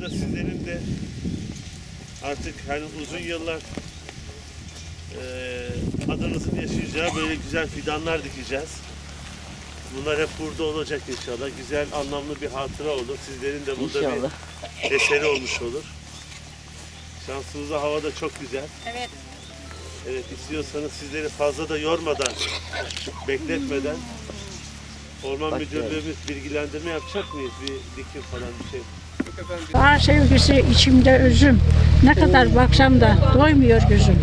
Burada sizlerin de artık hani uzun yıllar eee adınızın yaşayacağı böyle güzel fidanlar dikeceğiz. Bunlar hep burada olacak inşallah. Güzel, anlamlı bir hatıra olur. Sizlerin de burada İnşallah. bir eseri olmuş olur. Şansınıza hava da çok güzel. Evet. Evet istiyorsanız sizleri fazla da yormadan, bekletmeden Orman Bak Müdürlüğümüz bilgilendirme yapacak mıyız? Bir dikim falan bir şey. Doğa sevgisi içimde özüm. Ne kadar baksam da doymuyor gözüm.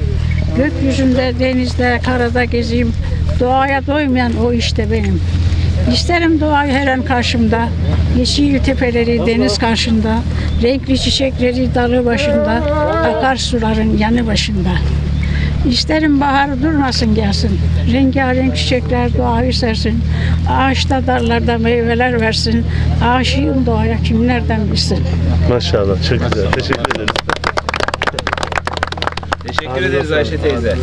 Gökyüzünde, denizde, karada gezeyim. Doğaya doymayan o işte benim. İsterim doğayı her an karşımda. Yeşil tepeleri deniz karşında. Renkli çiçekleri dalı başında. Akarsuların yanı başında. İsterim bahar durmasın gelsin. Rengarenk çiçekler doğayı sersin. Ağaçta dallarda meyveler versin. Aşığım doğaya kim nereden bilsin. Maşallah çok güzel. Teşekkür ederim. Teşekkür ederiz Ayşe teyze.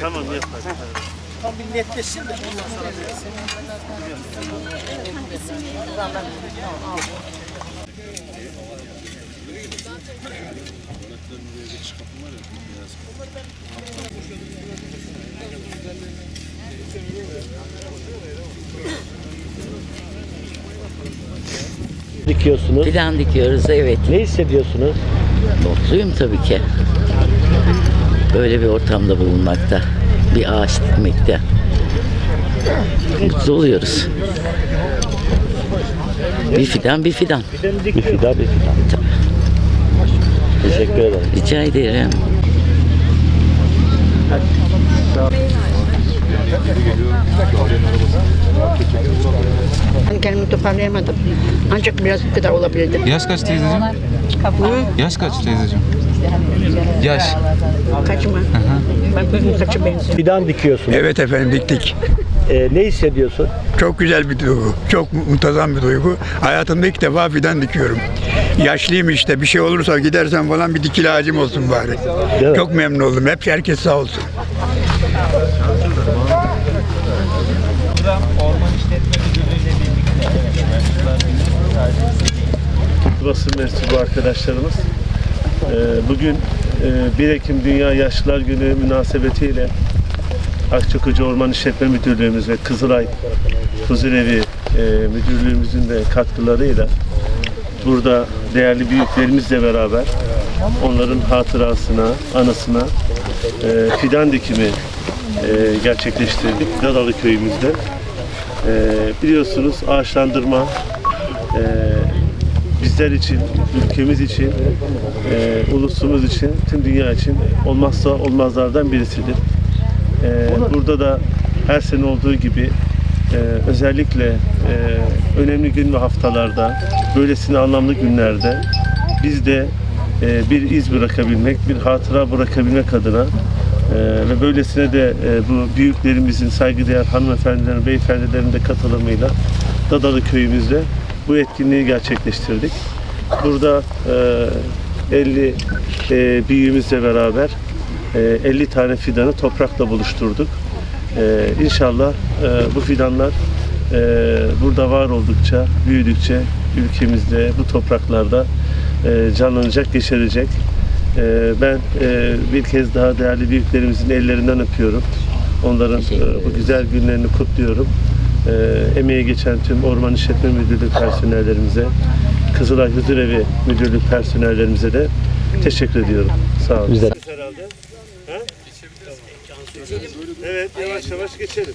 Tamam yap hadi. Tam bir netleşsin de ondan sonra dikiyorsunuz? Plan dikiyoruz evet. Ne hissediyorsunuz? Mutluyum tabii ki. Böyle bir ortamda bulunmakta. Bir ağaç dikmekte. Mutlu oluyoruz. Bir fidan bir fidan. Bir fidan bir fidan. Teşekkür ederim. Rica ederim. Ben kendimi toparlayamadım. Ancak biraz bu kadar olabildim. Yaş kaç teyzeciğim? Yaş kaç teyzeciğim? Yaş. Kaçma. Bak bugün kaçı benziyor. Fidan dikiyorsunuz. Evet efendim diktik. Ee, ne hissediyorsun? Çok güzel bir duygu. Çok muntazam bir duygu. Hayatımda ilk defa fidan dikiyorum. Yaşlıyım işte bir şey olursa gidersen falan bir dikili ağacım olsun bari. Değil mi? Çok memnun oldum. Hep herkes sağ olsun. Mensubu arkadaşlarımız. Ee, Bugün e, 1 Ekim Dünya Yaşlılar Günü münasebetiyle Akçakoca Orman İşletme Müdürlüğümüz ve Kızılay Huzurevi e, Müdürlüğümüzün de katkılarıyla burada değerli büyüklerimizle beraber onların hatırasına, anısına e, fidan dikimi e, gerçekleştirdik Dadalı köyümüzde. E, biliyorsunuz ağaçlandırma e, bizler için, ülkemiz için, e, ulusumuz için, tüm dünya için olmazsa olmazlardan birisidir. E, burada da her sene olduğu gibi e, özellikle e, önemli gün ve haftalarda, böylesine anlamlı günlerde biz de e, bir iz bırakabilmek, bir hatıra bırakabilmek adına e, ve böylesine de e, bu büyüklerimizin, saygıdeğer hanımefendilerin, beyefendilerin de katılımıyla Dadalı köyümüzde bu etkinliği gerçekleştirdik. Burada e, 50 e, büyüğümüzle beraber e, 50 tane fidanı toprakla buluşturduk. E, inşallah e, bu fidanlar e, burada var oldukça, büyüdükçe ülkemizde, bu topraklarda e, canlanacak, yeşerecek. E, ben e, bir kez daha değerli büyüklerimizin ellerinden öpüyorum. Onların e, bu güzel günlerini kutluyorum. E, emeği geçen tüm Orman İşletme Müdürlüğü personellerimize, Kızılay Huzurevi Müdürlük personellerimize de teşekkür ediyorum. Sağ olun. Güzel. Herhalde. Ha? Evet, yavaş yavaş geçelim.